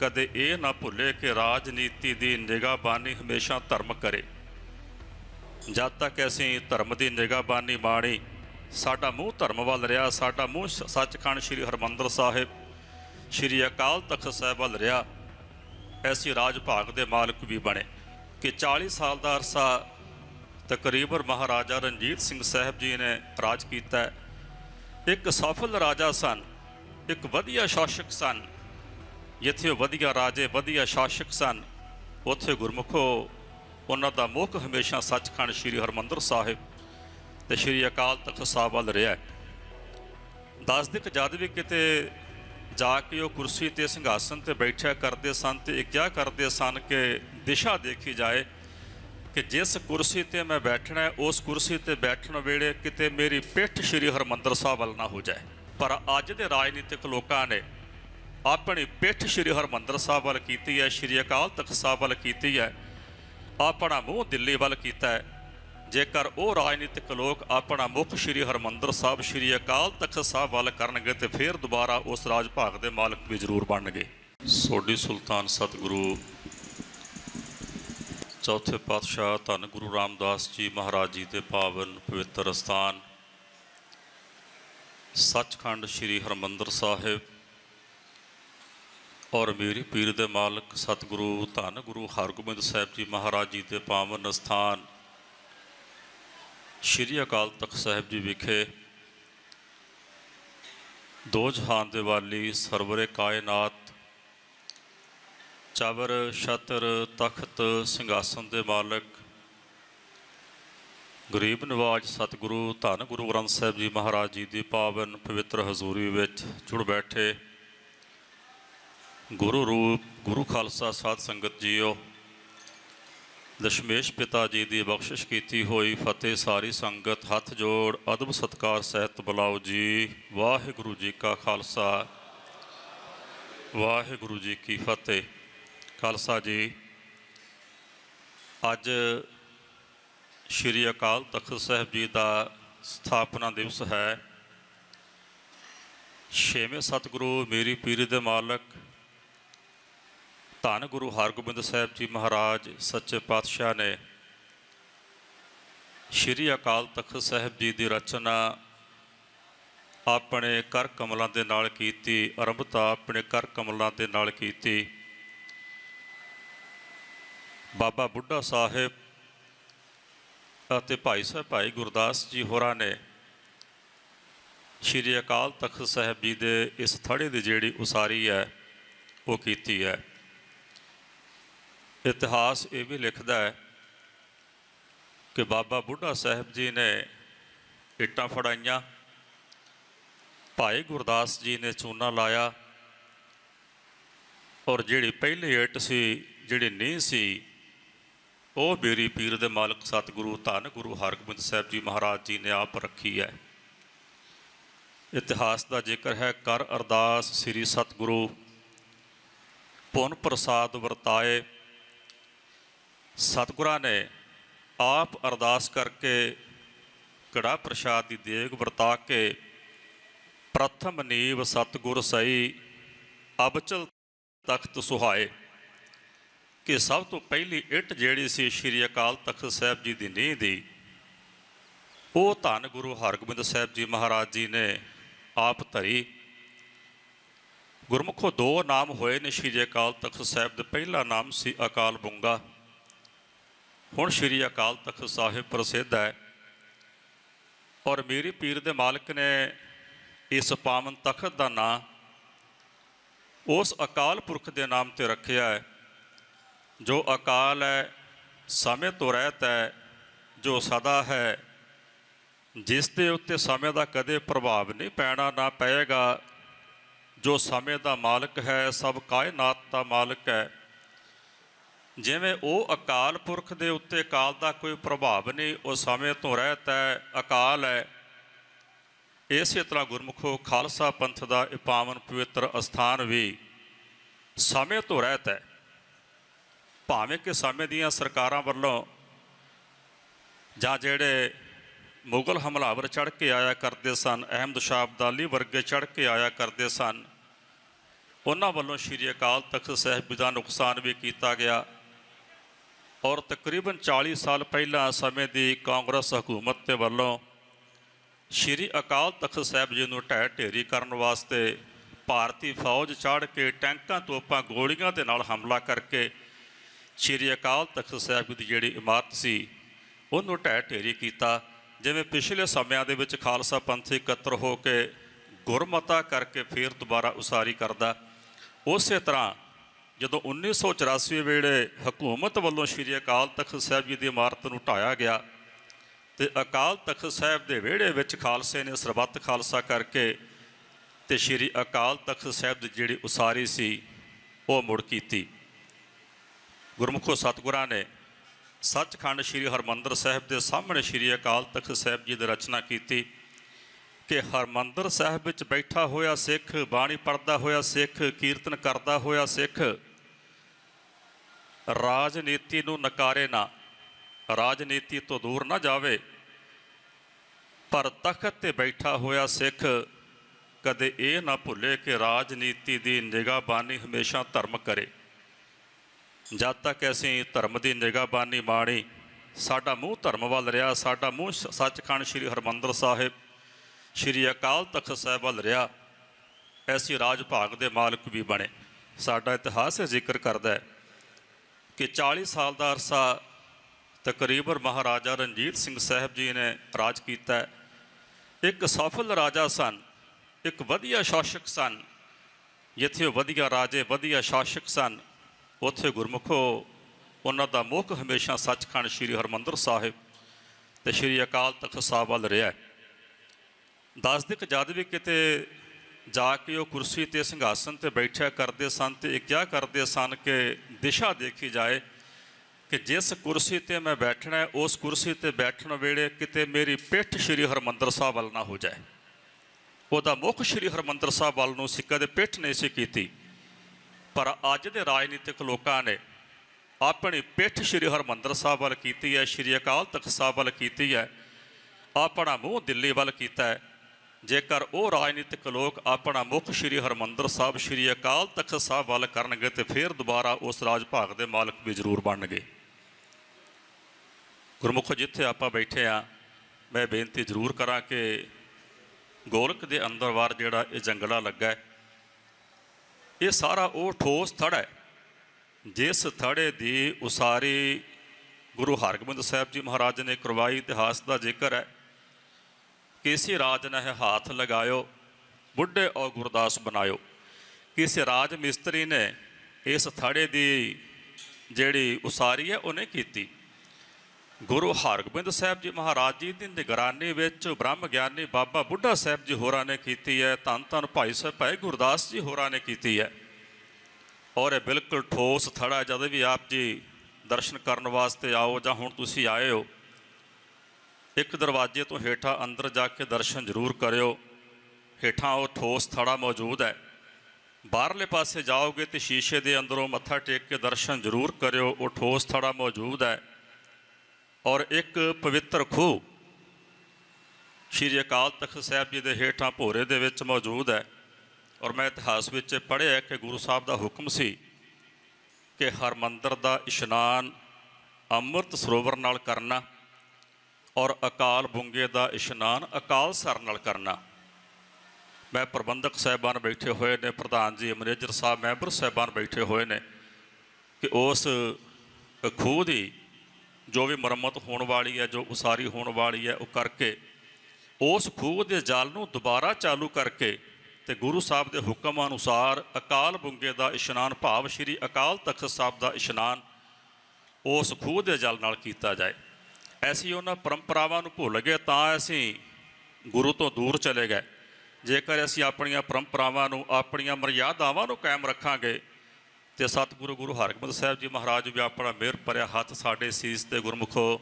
ਕਦੇ ਇਹ ਨਾ ਭੁੱਲੇ ਕਿ ਰਾਜਨੀਤੀ ਦੀ ਨਿਗਾਹਬਾਨੀ ਹਮੇਸ਼ਾ ਧਰਮ ਕਰੇ। ਜਦ ਤੱਕ ਅਸੀਂ ਧਰਮ ਦੀ ਨਿਗਾਹਬਾਨੀ ਬਾਣੀ ਸਾਡਾ ਮੂੰਹ ਧਰਮ ਵੱਲ ਰਿਹਾ, ਸਾਡਾ ਮੂੰਹ ਸ- ਸੱਚਖੰਡ ਸ੍ਰੀ ਹਰਮੰਦਰ ਸਾਹਿਬ, ਸ੍ਰੀ ਅਕਾਲ ਤਖਤ ਸਾਹਿਬ ਵੱਲ ਰਿਹਾ, ਐਸੀ ਰਾਜ ਭਾਗ ਦੇ ਮਾਲਕ ਵੀ ਬਣੇ ਕਿ 40 ਸਾਲ ਦਾ ਅਰਸਾ ਤਕਰੀਬਨ ਮਹਾਰਾਜਾ ਰਣਜੀਤ ਸਿੰਘ ਸਾਹਿਬ ਜੀ ਨੇ ਰਾਜ ਕੀਤਾ। ਇੱਕ ਸਫਲ ਰਾਜਾ ਸਨ, ਇੱਕ ਵਧੀਆ ਸ਼ਾਸਕ ਸਨ। ਜਿੱਥੇ ਉਹ ਵਧੀਆ ਰਾਜੇ, ਵਧੀਆ ਸ਼ਾਸਕ ਸਨ, ਉੱਥੇ ਗੁਰਮੁਖੋ ਉਹਨਾਂ ਦਾ ਮੁੱਖ ਹਮੇਸ਼ਾ ਸੱਚਖੰਡ ਸ੍ਰੀ ਹਰਮੰਦਰ ਸਾਹਿਬ ਤੇ ਸ੍ਰੀ ਅਕਾਲ ਤਖਤ ਸਾਹਿਬ ਵੱਲ ਰਿਹਾ ਦੱਸ ਦੱਸਦੇ ਕਿ ਜਦ ਵੀ ਕਿਤੇ ਜਾ ਕੇ ਉਹ ਕੁਰਸੀ ਤੇ ਸਿੰਘਾਸਨ ਤੇ ਬੈਠਿਆ ਕਰਦੇ ਸਨ ਤੇ ਇਹ ਕਿਹਾ ਕਰਦੇ ਸਨ ਕਿ ਦਿਸ਼ਾ ਦੇਖੀ ਜਾਏ ਕਿ ਜਿਸ ਕੁਰਸੀ ਤੇ ਮੈਂ ਬੈਠਣਾ ਉਸ ਕੁਰਸੀ ਤੇ ਬੈਠਣ ਵੇਲੇ ਕਿਤੇ ਮੇਰੀ ਪਿੱਠ ਸ੍ਰੀ ਹਰਮੰਦਰ ਸਾਹਿਬ ਵੱਲ ਨਾ ਹੋ ਜਾਏ। ਪਰ ਅੱਜ ਦੇ ਰਾਜਨੀਤਿਕ ਲੋਕਾਂ ਨੇ ਆਪਣੀ ਪਿੱਠ ਸ੍ਰੀ ਹਰਮੰਦਰ ਸਾਹਿਬ ਵੱਲ ਕੀਤੀ ਹੈ, ਸ੍ਰੀ ਅਕਾਲ ਤਖਤ ਸਾਹਿਬ ਵੱਲ ਕੀਤੀ ਹੈ, ਆਪਣਾ ਮੂੰਹ ਦਿੱਲੀ ਵੱਲ ਕੀਤਾ ਹੈ। ਜੇਕਰ ਉਹ ਰਾਜਨੀਤਿਕ ਲੋਕ ਆਪਣਾ ਮੁੱਖ ਸ੍ਰੀ ਹਰਮੰਦਰ ਸਾਹਿਬ, ਸ੍ਰੀ ਅਕਾਲ ਤਖਤ ਸਾਹਿਬ ਵੱਲ ਕਰਨਗੇ ਤੇ ਫਿਰ ਦੁਬਾਰਾ ਉਸ ਰਾਜ ਭਾਗ ਦੇ ਮਾਲਕ ਵੀ ਜ਼ਰੂਰ ਬਣਨਗੇ। ਸੋਢੀ ਸੁਲਤਾਨ ਸਤਿਗੁਰੂ, ਚੌਥੇ ਪਾਤਸ਼ਾਹ ਧੰਨ ਗੁਰੂ ਰਾਮਦਾਸ ਜੀ ਮਹਾਰਾਜ ਜੀ ਦੇ ਪਾਵਨ ਪਵਿੱਤਰ ਸਥਾਨ, ਸੱਚਖੰਡ ਸ੍ਰੀ ਹਰਮੰਦਰ ਸਾਹਿਬ ਔਰ ਮੇਰੀ ਪੀਰ ਦੇ ਮਾਲਕ ਸਤਿਗੁਰੂ ਧੰਨ ਗੁਰੂ ਹਰਗੋਬਿੰਦ ਸਾਹਿਬ ਜੀ ਮਹਾਰਾਜ ਜੀ ਦੇ ਪਾਵਨ ਸਥਾਨ ਸ਼੍ਰੀ ਅਕਾਲ ਤਖਤ ਸਾਹਿਬ ਜੀ ਵਿਖੇ ਦੋ ਜਹਾਨ ਦੇ ਵਾਲੀ ਸਰਵਰੇ ਕਾਇਨਾਤ ਚਵਰ ਛਤਰ ਤਖਤ ਸਿੰਘਾਸਨ ਦੇ ਮਾਲਕ ਗਰੀਬ ਨਿਵਾਜ ਸਤਿਗੁਰੂ ਧੰਨ ਗੁਰੂ ਗ੍ਰੰਥ ਸਾਹਿਬ ਜੀ ਮਹਾਰਾਜ ਜੀ ਦੀ ਪਾਵਨ ਪਵਿੱਤਰ ਹਜ਼ੂਰੀ ਵਿੱਚ ਜੁੜ ਬੈਠੇ ਗੁਰੂ ਰੂਪ, ਗੁਰੂ ਖਾਲਸਾ ਸਾਧ ਸੰਗਤ ਜੀਓ, ਦਸ਼ਮੇਸ਼ ਪਿਤਾ ਜੀ ਦੀ ਬਖਸ਼ਿਸ਼ ਕੀਤੀ ਹੋਈ ਫਤਿਹ ਸਾਰੀ ਸੰਗਤ, ਹੱਥ ਜੋੜ, ਅਦਬ ਸਤਕਾਰ ਸਹਿਤ ਬੁਲਾਓ ਜੀ। ਵਾਹਿਗੁਰੂ ਜੀ ਕਾ ਖਾਲਸਾ। ਵਾਹਿਗੁਰੂ ਜੀ ਕੀ ਫਤਿਹ। ਖਾਲਸਾ ਜੀ, ਅੱਜ ਸ਼੍ਰੀ ਅਕਾਲ ਤਖਤ ਸਾਹਿਬ ਜੀ ਦਾ ਸਥਾਪਨਾ ਦਿਵਸ ਹੈ। ਛੇਵੇਂ ਸਤਿਗੁਰੂ ਮੇਰੀ ਪੀਰੀ ਦੇ ਮਾਲਕ ਧੰਨ ਗੁਰੂ ਹਰਗੋਬਿੰਦ ਸਾਹਿਬ ਜੀ ਮਹਾਰਾਜ, ਸੱਚੇ ਪਾਤਸ਼ਾਹ ਨੇ ਸ਼੍ਰੀ ਅਕਾਲ ਤਖਤ ਸਾਹਿਬ ਜੀ ਦੀ ਰਚਨਾ ਆਪਣੇ ਕਰ ਕਮਲਾਂ ਦੇ ਨਾਲ ਕੀਤੀ, ਆਰੰਭਤਾ ਆਪਣੇ ਕਰ ਕਮਲਾਂ ਦੇ ਨਾਲ ਕੀਤੀ। ਬਾਬਾ ਬੁੱਢਾ ਸਾਹਿਬ ਅਤੇ ਭਾਈ ਸਾਹਿਬ ਭਾਈ ਗੁਰਦਾਸ ਜੀ ਹੋਰਾਂ ਨੇ ਸ਼੍ਰੀ ਅਕਾਲ ਤਖਤ ਸਾਹਿਬ ਜੀ ਦੇ ਇਸ ਥੜੇ ਦੀ ਜਿਹੜੀ ਉਸਾਰੀ ਹੈ, ਉਹ ਕੀਤੀ ਹੈ। ਇਤਿਹਾਸ ਇਹ ਵੀ ਲਿਖਦਾ ਹੈ ਕਿ ਬਾਬਾ ਬੁੱਢਾ ਸਾਹਿਬ ਜੀ ਨੇ ਇੱਟਾਂ ਫੜਾਈਆਂ, ਭਾਈ ਗੁਰਦਾਸ ਜੀ ਨੇ ਚੂਨਾ ਲਾਇਆ ਔਰ ਜਿਹੜੀ ਪਹਿਲੀ ਇੱਟ ਸੀ, ਜਿਹੜੀ ਨੀਂਹ ਸੀ, ਉਹ ਬੇਰੀ ਪੀਰ ਦੇ ਮਾਲਕ ਸਤਿਗੁਰੂ ਧੰਨ ਗੁਰੂ ਹਰਗੋਬਿੰਦ ਸਾਹਿਬ ਜੀ ਮਹਾਰਾਜ ਜੀ ਨੇ ਆਪ ਰੱਖੀ ਹੈ। ਇਤਿਹਾਸ ਦਾ ਜ਼ਿਕਰ ਹੈ, ਕਰ ਅਰਦਾਸ ਸ੍ਰੀ ਸਤਿਗੁਰੂ, ਪੁਨ ਪ੍ਰਸਾਦ ਵਰਤਾਏ ਸਤਿਗੁਰਾਂ ਨੇ ਆਪ ਅਰਦਾਸ ਕਰਕੇ ਕੜਾ ਪ੍ਰਸ਼ਾਦ ਦੀ ਦੇਗ ਵਰਤਾ ਕੇ ਪ੍ਰਥਮ ਨੀਵ ਸਤਿਗੁਰ ਸਈ ਅਬਚਲ ਤਖਤ ਸੁਹਾਏ। ਕਿ ਸਭ ਤੋਂ ਪਹਿਲੀ ਇੱਟ ਜਿਹੜੀ ਸੀ ਸ਼੍ਰੀ ਅਕਾਲ ਤਖਤ ਸਾਹਿਬ ਜੀ ਦੀ ਨੀਂਹ ਦੀ, ਉਹ ਧੰਨ ਗੁਰੂ ਹਰਗੋਬਿੰਦ ਸਾਹਿਬ ਜੀ ਮਹਾਰਾਜ ਜੀ ਨੇ ਆਪ ਧਰੀ। ਗੁਰਮੁਖੋ ਦੋ ਨਾਮ ਹੋਏ ਨੇ ਸ਼੍ਰੀ ਅਕਾਲ ਤਖਤ ਸਾਹਿਬ ਦਾ, ਪਹਿਲਾ ਨਾਮ ਸੀ ਅਕਾਲ ਬੁੰਗਾ ਹੁਣ ਸ਼੍ਰੀ ਅਕਾਲ ਤਖਤ ਸਾਹਿਬ ਪ੍ਰਸਿੱਧ ਹੈ ਔਰ ਮੇਰੀ ਪੀਰ ਦੇ ਮਾਲਕ ਨੇ ਇਸ ਪਾਵਨ ਤਖਤ ਦਾ ਨਾਂ ਉਸ ਅਕਾਲ ਪੁਰਖ ਦੇ ਨਾਮ ਤੇ ਰੱਖਿਆ ਹੈ, ਜੋ ਅਕਾਲ ਹੈ, ਸਮੇਂ ਤੋਂ ਰਹਿਤ ਹੈ, ਜੋ ਸਦਾ ਹੈ, ਜਿਸ ਦੇ ਉੱਤੇ ਸਮੇਂ ਦਾ ਕਦੇ ਪ੍ਰਭਾਵ ਨਹੀਂ ਪੈਣਾ ਨਾ ਪਏਗਾ। ਜੋ ਸਮੇਂ ਦਾ ਮਾਲਕ ਹੈ, ਸਭ ਕਾਇਨਾਤ ਦਾ ਮਾਲਕ ਹੈ। ਜਿਵੇਂ ਉਹ ਅਕਾਲ ਪੁਰਖ ਦੇ ਉੱਤੇ ਕਾਲ ਦਾ ਕੋਈ ਪ੍ਰਭਾਵ ਨਹੀਂ, ਉਹ ਸਮੇਂ ਤੋਂ ਰਹਿਤ ਹੈ, ਅਕਾਲ ਹੈ। ਇਸੇ ਤਰ੍ਹਾਂ ਗੁਰਮੁਖੋ ਖਾਲਸਾ ਪੰਥ ਦਾ ਇਹ ਪਾਵਨ ਪਵਿੱਤਰ ਅਸਥਾਨ ਵੀ ਸਮੇਂ ਤੋਂ ਰਹਿਤ ਹੈ। ਭਾਵੇਂ ਕਿ ਸਮੇਂ ਦੀਆਂ ਸਰਕਾਰਾਂ ਵੱਲੋਂ ਜਾਂ ਜਿਹੜੇ ਮੁਗਲ ਹਮਲਾਵਰ ਚੜ ਕੇ ਆਇਆ ਕਰਦੇ ਸਨ, ਅਹਿਮਦ ਸ਼ਾਹ ਅਬਦਾਲੀ ਵਰਗੇ ਚੜ ਕੇ ਆਇਆ ਕਰਦੇ ਸਨ, ਉਹਨਾਂ ਵੱਲੋਂ ਸ਼੍ਰੀ ਅਕਾਲ ਤਖਤ ਸਾਹਿਬ ਜੀ ਦਾ ਨੁਕਸਾਨ ਵੀ ਕੀਤਾ ਗਿਆ। ਔਰ ਤਕਰੀਬਨ 40 ਸਾਲ ਪਹਿਲਾਂ ਸਮੇਂ ਦੀ ਕਾਂਗਰਸ ਹਕੂਮਤ ਦੇ ਵੱਲੋਂ ਸ਼੍ਰੀ ਅਕਾਲ ਤਖਤ ਸਾਹਿਬ ਜੀ ਨੂੰ ਢਹਿ ਢੇਰੀ ਕਰਨ ਵਾਸਤੇ ਭਾਰਤੀ ਫੌਜ ਚੜ੍ਹ ਕੇ ਟੈਂਕਾਂ ਤੋਪਾਂ ਗੋਲੀਆਂ ਦੇ ਨਾਲ ਹਮਲਾ ਕਰਕੇ ਸ਼੍ਰੀ ਅਕਾਲ ਤਖਤ ਸਾਹਿਬ ਦੀ ਜਿਹੜੀ ਇਮਾਰਤ ਸੀ, ਉਹਨੂੰ ਢਹਿ ਢੇਰੀ ਕੀਤਾ। ਜਿਵੇਂ ਪਿਛਲੇ ਸਮਿਆਂ ਦੇ ਵਿੱਚ ਖਾਲਸਾ ਪੰਥ ਇਕੱਤਰ ਹੋ ਕੇ ਗੁਰਮਤਾ ਕਰਕੇ ਫੇਰ ਦੁਬਾਰਾ ਉਸਾਰੀ ਕਰਦਾ, ਉਸੇ ਤਰ੍ਹਾਂ ਜਦੋਂ 1984 ਵੇਲੇ ਹਕੂਮਤ ਵੱਲੋਂ ਸ਼੍ਰੀ ਅਕਾਲ ਤਖਤ ਸਾਹਿਬ ਜੀ ਦੀ ਇਮਾਰਤ ਨੂੰ ਢਾਇਆ ਗਿਆ ਤੇ ਅਕਾਲ ਤਖਤ ਸਾਹਿਬ ਦੇ ਵਿਹੜੇ ਵਿੱਚ ਖਾਲਸੇ ਨੇ ਸਰਬੱਤ ਖਾਲਸਾ ਕਰਕੇ ਤੇ ਸ਼੍ਰੀ ਅਕਾਲ ਤਖਤ ਸਾਹਿਬ ਦੀ ਜਿਹੜੀ ਉਸਾਰੀ ਸੀ, ਉਹ ਮੁੜ ਕੀਤੀ। ਗੁਰਮੁਖੋ ਸਤਿਗੁਰਾਂ ਨੇ ਸੱਚਖੰਡ ਸ਼੍ਰੀ ਹਰਮੰਦਰ ਸਾਹਿਬ ਦੇ ਸਾਹਮਣੇ ਸ਼੍ਰੀ ਅਕਾਲ ਤਖਤ ਸਾਹਿਬ ਜੀ ਦੀ ਰਚਨਾ ਕੀਤੀ। ਕਿ ਹਰਮੰਦਰ ਸਾਹਿਬ ਵਿੱਚ ਬੈਠਾ ਹੋਇਆ ਸਿੱਖ, ਬਾਣੀ ਪੜਦਾ ਹੋਇਆ ਸਿੱਖ, ਕੀਰਤਨ ਕਰਦਾ ਹੋਇਆ ਸਿੱਖ, ਰਾਜਨੀਤੀ ਨੂੰ ਨਕਾਰੇ ਨਾ, ਰਾਜਨੀਤੀ ਤੋਂ ਦੂਰ ਨਾ ਜਾਵੇ, ਪਰ ਤਖਤ ਤੇ ਬੈਠਾ ਹੋਇਆ ਸਿੱਖ ਕਦੇ ਇਹ ਨਾ ਭੁੱਲੇ ਕਿ ਰਾਜਨੀਤੀ ਦੀ ਨਿਗਾਹਬਾਨੀ ਹਮੇਸ਼ਾ ਧਰਮ ਕਰੇ। ਜਦ ਤੱਕ ਅਸੀਂ ਧਰਮ ਦੀ ਨਿਗਾਹਬਾਨੀ ਮਾਣੀ, ਸਾਡਾ ਮੂੰਹ ਧਰਮ ਵੱਲ ਰਿਹਾ, ਸਾਡਾ ਮੂੰਹ ਸ- ਸੱਚਖੰਡ ਸ੍ਰੀ ਹਰਮੰਦਰ ਸਾਹਿਬ ਸ੍ਰੀ ਅਕਾਲ ਤਖਤ ਸਾਹਿਬ ਵੱਲ ਰਿਹਾ, ਐਸੀ ਰਾਜ ਭਾਗ ਦੇ ਮਾਲਕ ਵੀ ਬਣੇ ਸਾਡਾ ਇਤਿਹਾਸ ਇਹ ਜ਼ਿਕਰ ਕਰਦਾ ਹੈ ਕਿ 40 ਸਾਲ ਦਾ ਅਰਸਾ ਤਕਰੀਬਨ ਮਹਾਰਾਜਾ ਰਣਜੀਤ ਸਿੰਘ ਸਾਹਿਬ ਜੀ ਨੇ ਰਾਜ ਕੀਤਾ ਇੱਕ ਸਫਲ ਰਾਜਾ ਸਨ, ਇੱਕ ਵਧੀਆ ਸ਼ਾਸਕ ਸਨ, ਜਿੱਥੇ ਉਹ ਵਧੀਆ ਰਾਜੇ, ਵਧੀਆ ਸ਼ਾਸਕ ਸਨ, ਉੱਥੇ ਗੁਰਮੁਖੋ ਉਹਨਾਂ ਦਾ ਮੁੱਖ ਹਮੇਸ਼ਾ ਸੱਚਖੰਡ ਸ੍ਰੀ ਹਰਮੰਦਰ ਸਾਹਿਬ ਤੇ ਸ੍ਰੀ ਅਕਾਲ ਤਖਤ ਸਾਹਿਬ ਵੱਲ ਰਿਹਾ ਹੈ। ਦੱਸ ਦੇ ਕਿ ਜਦ ਵੀ ਕਿਤੇ ਜਾ ਕੇ ਉਹ ਕੁਰਸੀ ਤੇ ਸਿੰਘਾਸਨ ਤੇ ਬੈਠਿਆ ਕਰਦੇ ਸਨ ਤੇ ਇਹ ਕਿਹਾ ਕਰਦੇ ਸਨ ਕਿ ਦਿਸ਼ਾ ਦੇਖੀ ਜਾਏ ਕਿ ਜਿਸ ਕੁਰਸੀ ਤੇ ਮੈਂ ਬੈਠਣਾ ਹੈ, ਉਸ ਕੁਰਸੀ ਤੇ ਬੈਠਣ ਵੇਲੇ ਕਿਤੇ ਮੇਰੀ ਪਿੱਠ ਸ੍ਰੀ ਹਰਮੰਦਰ ਸਾਹਿਬ ਵੱਲ ਨਾ ਹੋ ਜਾਏ। ਉਹਦਾ ਮੁੱਖ ਸ੍ਰੀ ਹਰਮੰਦਰ ਸਾਹਿਬ ਵੱਲ ਨੂੰ ਸੀ, ਕਦੇ ਪਿੱਠ ਨਹੀਂ ਸੀ ਕੀਤੀ। ਪਰ ਅੱਜ ਦੇ ਰਾਜਨੀਤਿਕ ਲੋਕਾਂ ਨੇ ਆਪਣੀ ਪਿੱਠ ਸ੍ਰੀ ਹਰਮੰਦਰ ਸਾਹਿਬ ਵੱਲ ਕੀਤੀ ਹੈ, ਸ੍ਰੀ ਅਕਾਲ ਤਖਤ ਸਾਹਿਬ ਵੱਲ ਕੀਤੀ ਹੈ, ਆਪਣਾ ਮੂੰਹ ਦਿੱਲੀ ਵੱਲ ਕੀਤਾ ਹੈ। ਜੇਕਰ ਉਹ ਰਾਜਨੀਤਿਕ ਲੋਕ ਆਪਣਾ ਮੁੱਖ ਸ੍ਰੀ ਹਰਮੰਦਰ ਸਾਹਿਬ, ਸ੍ਰੀ ਅਕਾਲ ਤਖਤ ਸਾਹਿਬ ਵੱਲ ਕਰਨਗੇ ਤੇ ਫਿਰ ਦੁਬਾਰਾ ਉਸ ਰਾਜ ਭਾਗ ਦੇ ਮਾਲਕ ਵੀ ਜ਼ਰੂਰ ਬਣਨਗੇ। ਗੁਰਮੁਖ, ਜਿੱਥੇ ਆਪਾਂ ਬੈਠੇ ਆ, ਮੈਂ ਬੇਨਤੀ ਜ਼ਰੂਰ ਕਰਾਂ ਕਿ ਗੋਲਕ ਦੇ ਅੰਦਰ ਵਾਰ ਜਿਹੜਾ ਇਹ ਜੰਗਲਾ ਲੱਗਾ ਹੈ, ਇਹ ਸਾਰਾ ਉਹ ਠੋਸ ਥੜਾ ਹੈ, ਜਿਸ ਥੜੇ ਦੀ ਉਸਾਰੀ ਗੁਰੂ ਹਰਗੋਬਿੰਦ ਸਾਹਿਬ ਜੀ ਮਹਾਰਾਜ ਨੇ ਕਰਵਾਈ, ਇਤਿਹਾਸ ਦਾ ਜ਼ਿਕਰ ਹੈ। ਕਿਸੇ ਰਾਜ ਨੇ ਹਾਥ ਲਗਾਇਓ, ਬੁੱਢੇ ਔ ਗੁਰਦਾਸ ਬਣਾਇਓ ਕਿਸੇ ਰਾਜ ਮਿਸਤਰੀ ਨੇ ਇਸ ਥੜੇ ਦੀ ਜਿਹੜੀ ਉਸਾਰੀ ਹੈ, ਉਹਨੇ ਕੀਤੀ ਗੁਰੂ ਹਰਗੋਬਿੰਦ ਸਾਹਿਬ ਜੀ ਮਹਾਰਾਜ ਜੀ ਦੀ ਨਿਗਰਾਨੀ ਵਿੱਚ ਬ੍ਰਹਮ ਗਿਆਨੀ ਬਾਬਾ ਬੁੱਢਾ ਸਾਹਿਬ ਜੀ ਹੋਰਾਂ ਨੇ ਕੀਤੀ ਹੈ, ਧੰਨ ਧੰਨ ਭਾਈ ਸਾਹਿਬ, ਭਾਈ ਗੁਰਦਾਸ ਜੀ ਹੋਰਾਂ ਨੇ ਕੀਤੀ ਹੈ ਔਰ ਇਹ ਬਿਲਕੁਲ ਠੋਸ ਥੜਾ ਹੈ। ਜਦੋਂ ਵੀ ਆਪ ਜੀ ਦਰਸ਼ਨ ਕਰਨ ਵਾਸਤੇ ਆਓ ਜਾਂ ਹੁਣ ਤੁਸੀਂ ਆਏ ਹੋ ਇੱਕ ਦਰਵਾਜ਼ੇ ਤੋਂ ਹੇਠਾਂ ਅੰਦਰ ਜਾ ਕੇ ਦਰਸ਼ਨ ਜ਼ਰੂਰ ਕਰਿਓ। ਹੇਠਾਂ ਉਹ ਠੋਸ ਥੜਾ ਮੌਜੂਦ ਹੈ। ਬਾਹਰਲੇ ਪਾਸੇ ਜਾਓਗੇ ਤੇ ਸ਼ੀਸ਼ੇ ਦੇ ਅੰਦਰੋਂ ਮੱਥਾ ਟੇਕ ਕੇ ਦਰਸ਼ਨ ਜ਼ਰੂਰ ਕਰਿਓ, ਉਹ ਠੋਸ ਥੜਾ ਮੌਜੂਦ ਹੈ। ਔਰ ਇੱਕ ਪਵਿੱਤਰ ਖੂਹ ਸ਼੍ਰੀ ਅਕਾਲ ਤਖਤ ਸਾਹਿਬ ਜੀ ਦੇ ਹੇਠਾਂ ਭੋਰੇ ਦੇ ਵਿੱਚ ਮੌਜੂਦ ਹੈ। ਔਰ ਮੈਂ ਇਤਿਹਾਸ ਵਿੱਚ ਪੜ੍ਹਿਆ ਕਿ ਗੁਰੂ ਸਾਹਿਬ ਦਾ ਹੁਕਮ ਸੀ ਕਿ ਹਰਮੰਦਰ ਦਾ ਇਸ਼ਨਾਨ ਅੰਮ੍ਰਿਤ ਸਰੋਵਰ ਨਾਲ ਕਰਨਾ। ਔਰ ਅਕਾਲ ਬੁੰਗੇ ਦਾ ਇਸ਼ਨਾਨ ਅਕਾਲ ਸਰ ਨਾਲ ਕਰਨਾ। ਮੈਂ ਪ੍ਰਬੰਧਕ ਸਾਹਿਬਾਨ ਬੈਠੇ ਹੋਏ ਨੇ, ਪ੍ਰਧਾਨ ਜੀ, ਮੈਨੇਜਰ ਸਾਹਿਬ, ਮੈਂਬਰ ਸਾਹਿਬਾਨ ਬੈਠੇ ਹੋਏ ਨੇ ਕਿ ਉਸ ਖੂਹ ਦੀ ਜੋ ਵੀ ਮੁਰੰਮਤ ਹੋਣ ਵਾਲੀ ਹੈ, ਜੋ ਉਸਾਰੀ ਹੋਣ ਵਾਲੀ ਹੈ, ਉਹ ਕਰਕੇ ਉਸ ਖੂਹ ਦੇ ਜਲ ਨੂੰ ਦੁਬਾਰਾ ਚਾਲੂ ਕਰਕੇ ਤੇ ਗੁਰੂ ਸਾਹਿਬ ਦੇ ਹੁਕਮ ਅਨੁਸਾਰ ਅਕਾਲ ਬੁੰਗੇ ਦਾ ਇਸ਼ਨਾਨ, ਭਾਵ ਸ਼੍ਰੀ ਅਕਾਲ ਤਖਤ ਸਾਹਿਬ ਦਾ ਇਸ਼ਨਾਨ ਉਸ ਖੂਹ ਦੇ ਜਲ ਨਾਲ ਕੀਤਾ ਜਾਏ। ਅਸੀਂ ਉਹਨਾਂ ਪਰੰਪਰਾਵਾਂ ਨੂੰ ਭੁੱਲ ਗਏ ਤਾਂ ਅਸੀਂ ਗੁਰੂ ਤੋਂ ਦੂਰ ਚਲੇ ਗਏ। ਜੇਕਰ ਅਸੀਂ ਆਪਣੀਆਂ ਪਰੰਪਰਾਵਾਂ ਨੂੰ, ਆਪਣੀਆਂ ਮਰਿਆਦਾਵਾਂ ਨੂੰ ਕਾਇਮ ਰੱਖਾਂਗੇ, ਤੇ ਸਤਿਗੁਰੂ ਗੁਰੂ ਹਰਗੋਬਿੰਦ ਸਾਹਿਬ ਜੀ ਮਹਾਰਾਜ ਵੀ ਆਪਣਾ ਮਿਹਰ ਭਰਿਆ ਹੱਥ ਸਾਡੇ ਸੀਸ ਤੇ ਗੁਰਮੁਖੋ